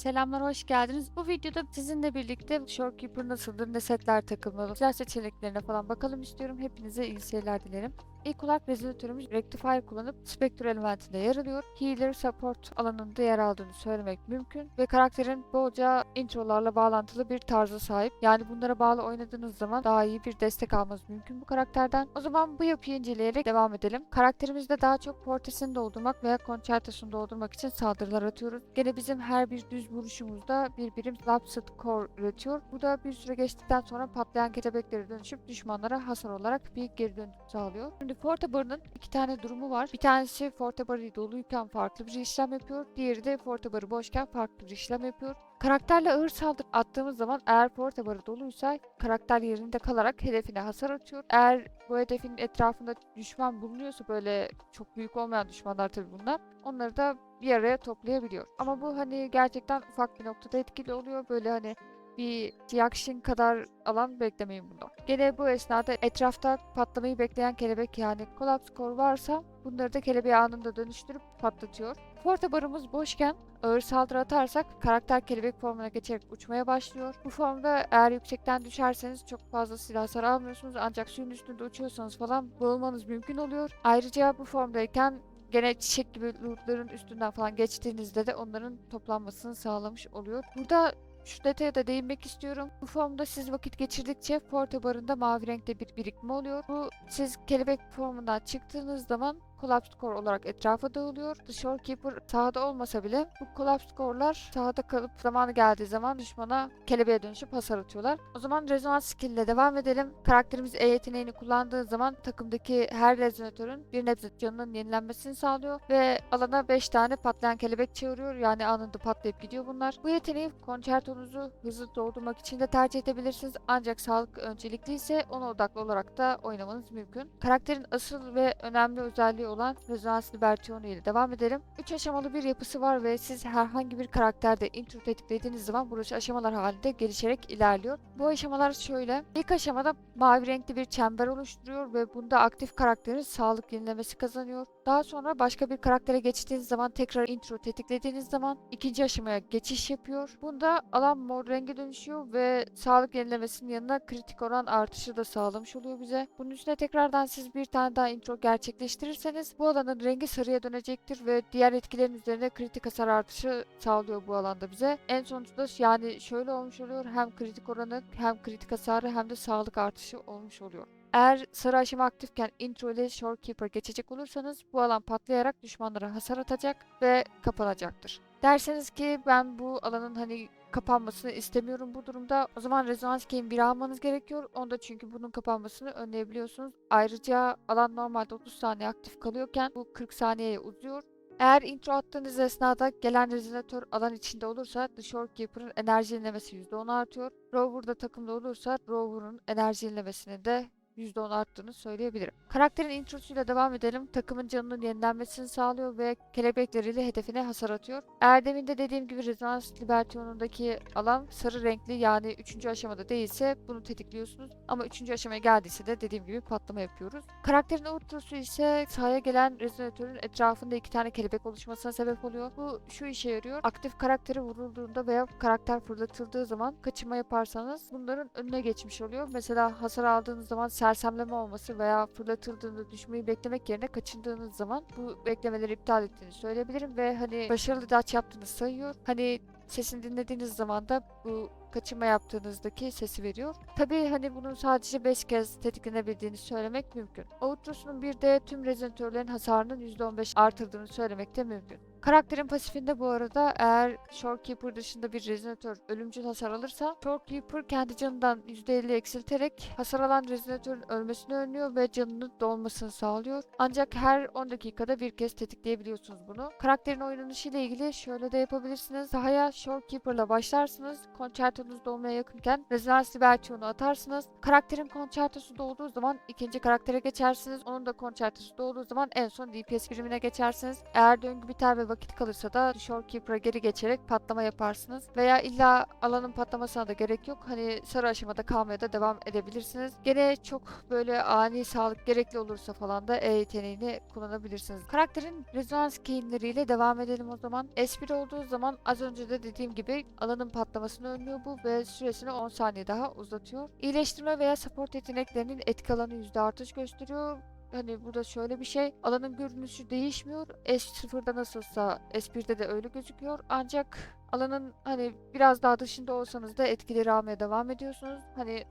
Selamlar, hoş geldiniz. Bu videoda sizinle birlikte Shorekeeper nasıldır, ne setler takılmalı, silah seçeneklerine falan bakalım istiyorum. Hepinize iyi seyirler dilerim. İlk olarak rezolütörümüz Rectifier kullanıp Spectre elementinde yer alıyor. Healer Support alanında yer aldığını söylemek mümkün ve karakterin bolca introlarla bağlantılı bir tarzı sahip. Yani bunlara bağlı oynadığınız zaman daha iyi bir destek almanız mümkün bu karakterden. O zaman bu yapıyı inceleyerek devam edelim. Karakterimizde daha çok Fortes'ini doldurmak veya Concertos'unu doldurmak için saldırılar atıyoruz. Gene bizim her bir düz vuruşumuzda bir birim Lapsed Core üretiyor. Bu da bir süre geçtikten sonra patlayan kelebekleri dönüşüp düşmanlara hasar olarak bir geri dönüş sağlıyor. Fortebar'ın iki tane durumu var. Bir tanesi Fortebar'ı doluyken farklı bir işlem yapıyor. Diğeri de Fortebar'ı boşken farklı bir işlem yapıyor. Karakterle ağır saldırı attığımız zaman eğer Fortebar'ı doluysa karakter yerinde kalarak hedefine hasar atıyor. Eğer bu hedefin etrafında düşman bulunuyorsa böyle çok büyük olmayan düşmanlar tabii bunlar. Onları da bir araya toplayabiliyor. Ama bu hani gerçekten ufak bir noktada etkili oluyor. Böyle hani bir Jiaxin kadar alan beklemeyin bunu. Gene bu esnada etrafta patlamayı bekleyen kelebek yani Collapse Core varsa bunları da kelebeğe anında dönüştürüp patlatıyor. Forte barımız boşken ağır saldırı atarsak karakter kelebek formuna geçerek uçmaya başlıyor. Bu formda eğer yüksekten düşerseniz çok fazla silah hasar almıyorsunuz ancak suyun üstünde uçuyorsanız falan boğulmanız mümkün oluyor. Ayrıca bu formdayken gene çiçek gibi lootların üstünden falan geçtiğinizde de onların toplanmasını sağlamış oluyor. Burada şu detaya da değinmek istiyorum. Bu formda siz vakit geçirdikçe Forte barında mavi renkte bir birikme oluyor. Bu siz kelebek formundan çıktığınız zaman Collapsed Core olarak etrafa dağılıyor. The Shorekeeper sahada olmasa bile bu Collapsed Core'lar sahada kalıp zamanı geldiği zaman düşmana kelebeğe dönüşüp hasar atıyorlar. O zaman rezonans skill ile devam edelim. Karakterimiz E yeteneğini kullandığı zaman takımdaki her rezonatörün bir nebze canının yenilenmesini sağlıyor ve alana 5 tane patlayan kelebek çağırıyor. Yani anında patlayıp gidiyor bunlar. Bu yeteneği konçertonuzu hızlı doldurmak için de tercih edebilirsiniz. Ancak sağlık öncelikli ise ona odaklı olarak da oynamanız mümkün. Karakterin asıl ve önemli özelliği olan Rezonans Libertionu ile devam edelim. 3 aşamalı bir yapısı var ve siz herhangi bir karakterde intro tetiklediğiniz zaman burası aşamalar halinde gelişerek ilerliyor. Bu aşamalar şöyle. İlk aşamada mavi renkli bir çember oluşturuyor ve bunda aktif karakterin sağlık yenilemesi kazanıyor. Daha sonra başka bir karaktere geçtiğiniz zaman tekrar intro tetiklediğiniz zaman ikinci aşamaya geçiş yapıyor. Bunda alan mor renge dönüşüyor ve sağlık yenilemesinin yanına kritik oran artışı da sağlamış oluyor bize. Bunun üstüne tekrardan siz bir tane daha intro gerçekleştirirseniz bu alanın rengi sarıya dönecektir ve diğer etkilerin üzerine kritik hasar artışı sağlıyor bu alanda bize. En sonuçta yani şöyle olmuş oluyor hem kritik oranı hem kritik hasarı hem de sağlık artışı olmuş oluyor. Eğer sarı aşama aktifken intro ile Shorekeeper geçecek olursanız bu alan patlayarak düşmanlara hasar atacak ve kapanacaktır. Derseniz ki ben bu alanın hani kapanmasını istemiyorum bu durumda. O zaman rezonans key'in bir almanız gerekiyor. Onda çünkü bunun kapanmasını önleyebiliyorsunuz. Ayrıca alan normalde 30 saniye aktif kalıyorken bu 40 saniyeye uzuyor. Eğer intro attığınız esnada gelen rezonatör alan içinde olursa The Shorekeeper'ın enerji yenilemesi %10 artıyor. Rover'da takımda olursa Rover'ın enerji yenilemesini de %10 arttığını söyleyebilirim. Karakterin introsuyla devam edelim. Takımın canının yenilenmesini sağlıyor ve kelebekleriyle hedefine hasar atıyor. Eğer demin de dediğim gibi Rezonans Libertion'undaki alan sarı renkli yani 3. aşamada değilse bunu tetikliyorsunuz. Ama 3. aşamaya geldiyse de dediğim gibi patlama yapıyoruz. Karakterin outrosu ise sahaya gelen rezonatörün etrafında iki tane kelebek oluşmasına sebep oluyor. Bu şu işe yarıyor. Aktif karakteri vurulduğunda veya karakter fırlatıldığı zaman kaçırma yaparsanız bunların önüne geçmiş oluyor. Mesela hasar aldığınız zaman sersemleme olması veya fırlatıldığında düşmeyi beklemek yerine kaçındığınız zaman bu beklemeleri iptal ettiğini söyleyebilirim ve hani başarılı daç yaptığını sayıyor. Hani sesini dinlediğiniz zaman da bu kaçırma yaptığınızdaki sesi veriyor. Tabii hani bunun sadece 5 kez tetiklenebildiğini söylemek mümkün. Outro'sunun bir de tüm rezonatörlerin hasarının %15 artırdığını söylemek de mümkün. Karakterin pasifinde bu arada eğer Shorekeeper dışında bir rezonatör ölümcül hasar alırsa Shorekeeper kendi canından %50 eksilterek hasar alan rezonatörün ölmesini önlüyor ve canının dolmasını sağlıyor. Ancak her 10 dakikada bir kez tetikleyebiliyorsunuz bunu. Karakterin oynanışı ile ilgili şöyle de yapabilirsiniz. Sahaya Shorekeeper'la başlarsınız. Concerto'nuz dolmaya yakınken Rezonans Libertion'u atarsınız. Karakterin Concerto'su dolduğu zaman ikinci karaktere geçersiniz. Onun da Concerto'su dolduğu zaman en son DPS birimine geçersiniz. Eğer döngü biter ve vakit kalırsa da Shorekeeper'a geri geçerek patlama yaparsınız. Veya illa alanın patlamasına da gerek yok. Hani sarı aşamada kalmaya da devam edebilirsiniz. Gene çok böyle ani sağlık gerekli olursa falan da E yeteneğini kullanabilirsiniz. Karakterin rezonans keyinleriyle devam edelim o zaman. S1 olduğu zaman az önce de dediğim gibi alanın patlamasını önlüyor bu ve süresini 10 saniye daha uzatıyor. İyileştirme veya support yeteneklerinin etki alanı yüzde artış gösteriyor. Hani burada şöyle bir şey, alanın görünüşü değişmiyor. S0'da nasılsa S1'de de öyle gözüküyor. Ancak alanın hani biraz daha dışında olsanız da etkileri almaya devam ediyorsunuz. Hani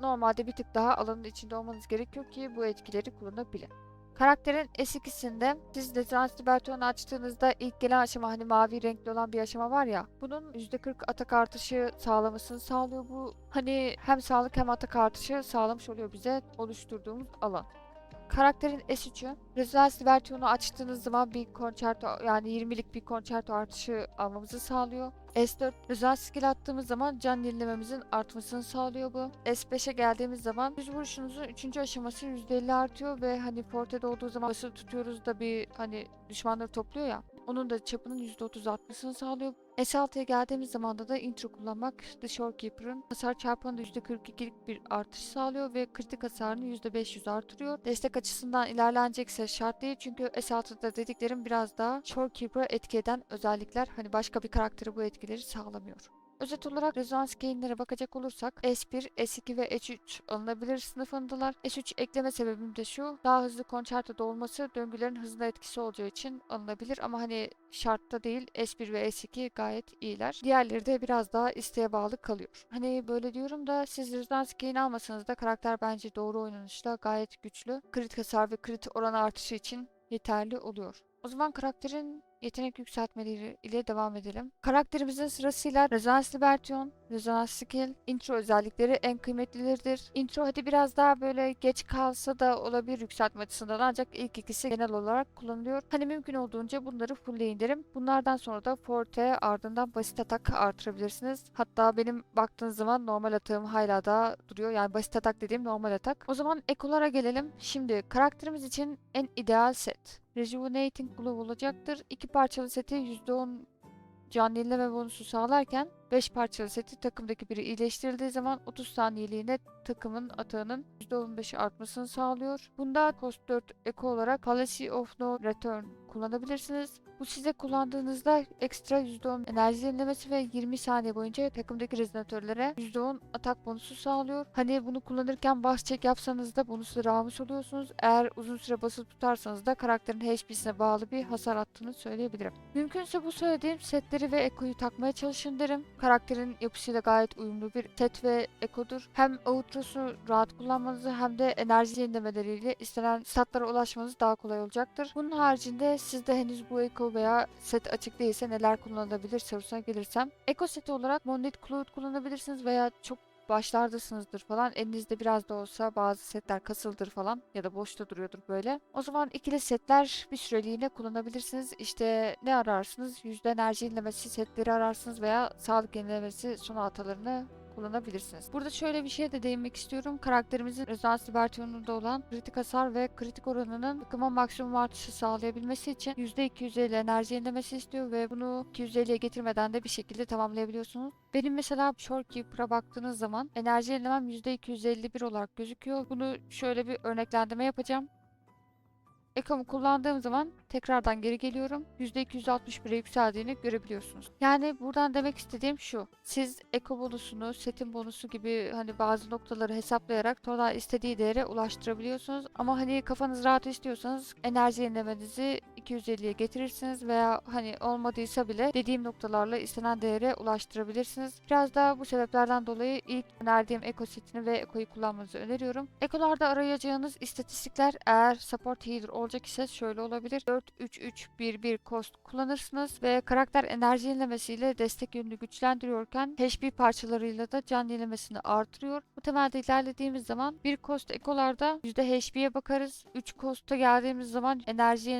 normalde bir tık daha alanın içinde olmanız gerekiyor ki bu etkileri kullanabilin. Karakterin S2'sinde siz Rezonans Libertion'u açtığınızda ilk gelen aşama hani mavi renkli olan bir aşama var ya bunun %40 atak artışı sağlamasını sağlıyor bu. Hani hem sağlık hem atak artışı sağlamış oluyor bize oluşturduğumuz alan. Karakterin S3'ü Rezonans Libertion'u açtığınız zaman bir konçerto yani 20'lik bir konçerto artışı almamızı sağlıyor. S4 rezonans skill attığımız zaman can yenilememizin artmasını sağlıyor bu. S5'e geldiğimiz zaman düz vuruşunuzun 3. aşaması %50 artıyor ve hani fortede olduğu zaman basılı tutuyoruz da bir hani düşmanları topluyor ya. Onun da çapının %30 artmasını sağlıyor. S6'ya geldiğimiz zaman da intro kullanmak The Shorekeeper'ın hasar çarpanında %42'lik bir artış sağlıyor ve kritik hasarını %500 artırıyor. Destek açısından ilerlenecekse şart değil çünkü S6'da dediklerim biraz daha Shorekeeper'a etki eden özellikler. Hani başka bir karakteri bu etkileri sağlamıyor. Özet olarak rezonans gain'lere bakacak olursak S1, S2 ve S3 alınabilir sınıfındalar. S3 ekleme sebebim de şu. Daha hızlı konçertoda olması döngülerin hızlı etkisi olacağı için alınabilir ama hani şartta değil S1 ve S2 gayet iyiler. Diğerleri de biraz daha isteğe bağlı kalıyor. Hani böyle diyorum da siz rezonans gain almasanız da karakter bence doğru oynanışla gayet güçlü. Crit hasar ve crit oranı artışı için yeterli oluyor. O zaman karakterin yetenek yükseltmeleri ile devam edelim. Karakterimizin sırasıyla Rezonans Libertion, Rezonans Skill, Intro özellikleri en kıymetlileridir. Intro hadi biraz daha böyle geç kalsa da olabilir yükseltme açısından ancak ilk ikisi genel olarak kullanılıyor. Hani mümkün olduğunca bunları fullleyin derim. Bunlardan sonra da Forte ardından basit atak artırabilirsiniz. Hatta benim baktığınız zaman normal atağım hala da duruyor. Yani basit atak dediğim normal atak. O zaman ekolara gelelim. Şimdi karakterimiz için en ideal set. Rejuvenating Glove olacaktır. İki parçalı seti %10 can yenileme bonusu sağlarken 5 parçalı seti takımdaki biri iyileştirildiği zaman 30 saniyeliğine takımın atağının %15 artmasını sağlıyor. Bunda Cost 4 eko olarak Policy of No Return kullanabilirsiniz. Bu size kullandığınızda ekstra %10 enerji yenilemesi ve 20 saniye boyunca takımdaki rezonatörlere %10 atak bonusu sağlıyor. Hani bunu kullanırken bas check yapsanız da bonusları almış oluyorsunuz. Eğer uzun süre basılı tutarsanız da karakterin HP'sine bağlı bir hasar attığını söyleyebilirim. Mümkünse bu söylediğim setleri ve ekoyu takmaya çalışın derim. Karakterin yapısıyla gayet uyumlu bir set ve ekodur. Hem outro'su rahat kullanmanızı hem de enerji yenilemeleriyle istenen statlara ulaşmanız daha kolay olacaktır. Bunun haricinde sizde henüz bu eko veya set açık değilse neler kullanılabilir sorusuna gelirsem. Eko seti olarak Monolith Cloud kullanabilirsiniz veya çok başlardasınızdır falan. Elinizde biraz da olsa bazı setler kasıldır falan ya da boşta duruyordur böyle. O zaman ikili setler bir süreliğine kullanabilirsiniz. İşte ne ararsınız? Yüzde enerji yenilemesi setleri ararsınız veya sağlık yenilemesi son hatalarını kullanabilirsiniz. Burada şöyle bir şey de değinmek istiyorum. Karakterimizin rezonans libertyonunda olan kritik hasar ve kritik oranının takıma maksimum artışı sağlayabilmesi için %250 enerji yenilemesi istiyor ve bunu 250'ye getirmeden de bir şekilde tamamlayabiliyorsunuz. Benim mesela Shorekeeper'a baktığınız zaman enerji yenilemem %251 olarak gözüküyor. Bunu şöyle bir örneklendirme yapacağım. Ekomu kullandığım zaman tekrardan geri geliyorum. %261'e yükseldiğini görebiliyorsunuz. Yani buradan demek istediğim şu. Siz eko bonusunu, setin bonusu gibi hani bazı noktaları hesaplayarak total istediği değere ulaştırabiliyorsunuz. Ama hani kafanız rahat istiyorsanız enerji yenilemenizi 250'ye getirirsiniz veya hani olmadıysa bile dediğim noktalarla istenen değere ulaştırabilirsiniz. Biraz daha bu sebeplerden dolayı ilk önerdiğim eko setini ve ekoyu kullanmanızı öneriyorum. Ekolarda arayacağınız istatistikler eğer support healer olacak ise şöyle olabilir. 4-3-3-1-1 cost kullanırsınız ve karakter enerji yenilemesiyle destek yönünü güçlendiriyorken HP parçalarıyla da can yenilemesini artırıyor. Bu temelde ilerlediğimiz zaman bir cost ekolarda %HP'ye bakarız. 3 cost'a geldiğimiz zaman enerji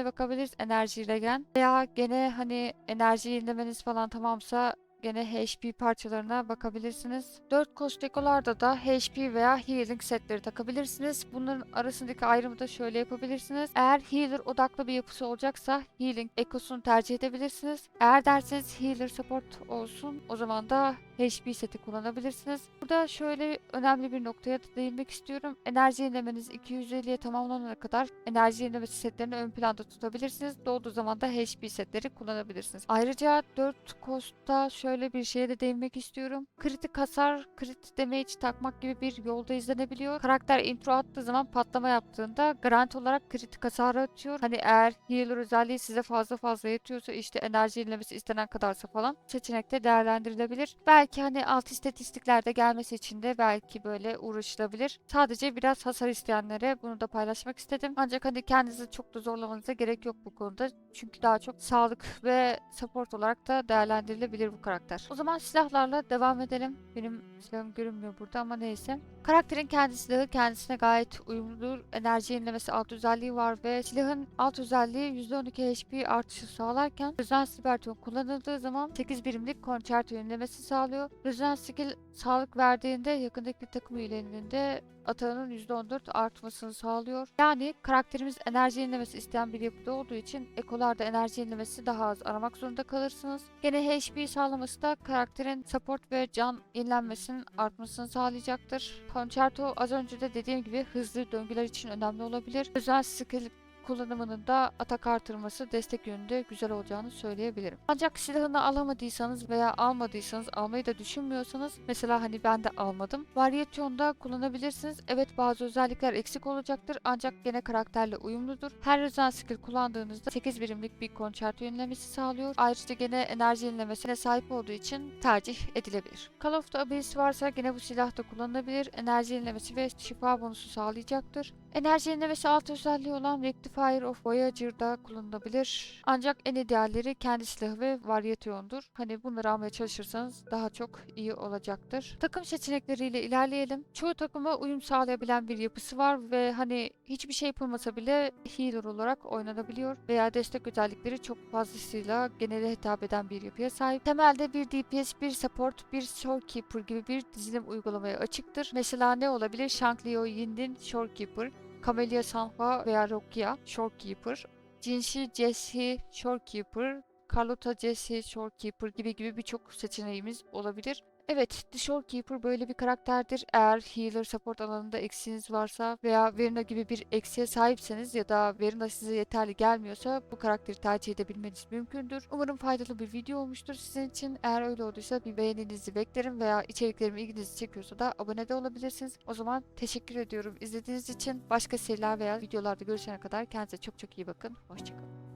yenilemesine bakabiliriz. Enerji regen veya gene hani enerji yenilemeniz falan tamamsa gene HP parçalarına bakabilirsiniz. 4 kostikolarda da HP veya Healing setleri takabilirsiniz. Bunların arasındaki ayrımı da şöyle yapabilirsiniz. Eğer Healer odaklı bir yapısı olacaksa Healing ekosunu tercih edebilirsiniz. Eğer derseniz Healer support olsun o zaman da HP seti kullanabilirsiniz. Burada şöyle önemli bir noktaya da değinmek istiyorum. Enerji yenilemeniz 250'ye tamamlanana kadar enerji yenilemesi setlerini ön planda tutabilirsiniz. Doğduğu zaman da HP setleri kullanabilirsiniz. Ayrıca 4 kostta şöyle bir şeye de değinmek istiyorum. Kritik hasar, crit damage takmak gibi bir yolda izlenebiliyor. Karakter intro attığı zaman patlama yaptığında garanti olarak kritik hasarı atıyor. Hani eğer healer özelliği size fazla fazla yetiyorsa işte enerji yenilemesi istenen kadarsa falan seçenekte değerlendirilebilir. Belki hani alt istatistiklerde gelmesi için de belki böyle uğraşılabilir. Sadece biraz hasar isteyenlere bunu da paylaşmak istedim. Ancak hani kendinizi çok da zorlamanıza gerek yok bu konuda. Çünkü daha çok sağlık ve support olarak da değerlendirilebilir bu karakter. O zaman silahlarla devam edelim. Benim silahım görünmüyor burada ama neyse. Karakterin kendi silahı kendisine gayet uyumludur. Enerji yenilemesi alt özelliği var ve silahın alt özelliği %12 HP artışı sağlarken Rezonans Liberton kullanıldığı zaman 8 birimlik konçerto yenilemesi sağlıyor. Rezonans skill sağlık verdiğinde yakındaki takım üyelerinin de atağının %14 artmasını sağlıyor. Yani karakterimiz enerji yenilemesi isteyen bir yapıda olduğu için ekolarda enerji yenilemesi daha az aramak zorunda kalırsınız. Gene HP sağlaması da karakterin support ve can yenilenmesinin artmasını sağlayacaktır. Concerto az önce de dediğim gibi hızlı döngüler için önemli olabilir. Özel skill kullanımının da atak artırması destek yönünde güzel olacağını söyleyebilirim. Ancak silahını alamadıysanız veya almadıysanız almayı da düşünmüyorsanız mesela hani ben de almadım. Varyasyonda kullanabilirsiniz. Evet bazı özellikler eksik olacaktır ancak gene karakterle uyumludur. Her özel skill kullandığınızda 8 birimlik bir konçerto yenilemesi sağlıyor. Ayrıca gene enerji yenilemesine sahip olduğu için tercih edilebilir. Call of the Abyss varsa gene bu silah da kullanılabilir. Enerji yenilemesi ve şifa bonusu sağlayacaktır. Enerji yenilemesi alt özelliği olan Rectifier of Voyager'da kullanılabilir. Ancak en idealleri kendi silahı ve varyasyondur. Hani bunları almaya çalışırsanız daha çok iyi olacaktır. Takım seçenekleriyle ilerleyelim. Çoğu takıma uyum sağlayabilen bir yapısı var ve hani hiçbir şey yapılmasa bile healer olarak oynanabiliyor veya destek özellikleri çok fazlasıyla genele hitap eden bir yapıya sahip. Temelde bir DPS, bir support, bir Shorekeeper gibi bir dizilim uygulamaya açıktır. Mesela ne olabilir? Shanklio Yin'in Shorekeeper, Camellia Sanhua veya Rokia Shorekeeper, Jinshi Jesse Shorekeeper, Carlota Jesse Shorekeeper gibi gibi birçok seçeneğimiz olabilir. Evet, The Shorekeeper böyle bir karakterdir. Eğer healer support alanında eksiğiniz varsa veya Verina gibi bir eksiğe sahipseniz ya da Verina size yeterli gelmiyorsa bu karakteri tercih edebilmeniz mümkündür. Umarım faydalı bir video olmuştur sizin için. Eğer öyle olduysa bir beğeninizi beklerim veya içeriklerim ilginizi çekiyorsa da abone de olabilirsiniz. O zaman teşekkür ediyorum izlediğiniz için. Başka seriler veya videolarda görüşene kadar kendinize çok çok iyi bakın. Hoşçakalın.